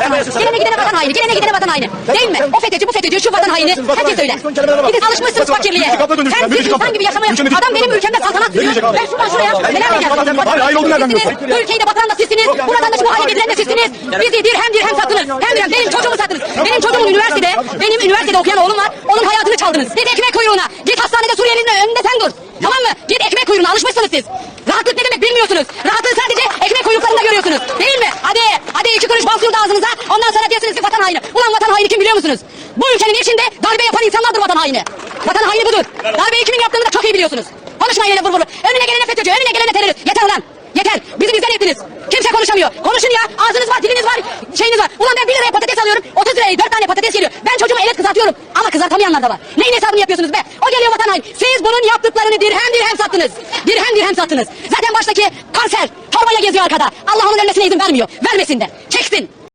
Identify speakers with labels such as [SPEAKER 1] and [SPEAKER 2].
[SPEAKER 1] haini. Gelene gidene vatan haini. Gelene gidene vatan haini. Değil mi? O FETÖ'cü, bu FETÖ'cü, şu vatan haini. Herkes öyle. Siz alışmışsınız fakirliğe. Sen bir insan gibi yaşamaya. Adam benim ülkemde saltanat diyor. Ben şuradan şuraya. Neler
[SPEAKER 2] biliyorsun?
[SPEAKER 1] Bu ülkeyi de batıran da sizsiniz. Bu vatandaşı bu hale getiren de sizsiniz. Bizi dirhem dirhem sattınız. Hem dirhem. Benim çocuğumu sattınız. Benim çocuğumun üniversitede, benim üniversitede okuyan oğlum var. Onun hayatını çaldınız. Git ekmek kuyruğuna. Git hastanede Suriyeli'nin önünde sen dur. Tamam mı? Git ekmek kuyruğuna. Alışmışsınız siz. Rahatlık ne demek bilmiyorsunuz. Rahatlığı sadece ekmek kuyruklarında görüyorsunuz. Değil mi? Kuruş bal da ağzınıza. Ondan sonra diyorsunuz ki vatan haini. Ulan vatan haini kim biliyor musunuz? Bu ülkenin içinde darbe yapan insanlardır vatan haini. Vatan haini budur. Darbeyi kimin yaptığını da çok iyi biliyorsunuz. Konuşmayın öyle vur vur. Önüne gelene FETÖ'cü, önüne gelene terörist. Yeter ulan. Yeter. Bizi bizden ettiniz. Kimse konuşamıyor. Konuşun ya. Ağzınız var, diliniz var, şeyiniz var. Ulan ben 1 liraya patates alıyorum. 30 liraya 4 tane patates geliyor. Ben çocuğuma evet kızartıyorum. Ama kızartamayanlar da var. Neyin hesabını yapıyorsunuz be? O geliyor vatan haini. Siz bunun yaptıklarını dirhem dirhem sattınız. Dirhem dirhem sattınız. Zaten baştaki kanser torbaya geziyor arkada. Allah onun ölmesine izin vermiyor. Vermesin de. Çeksin.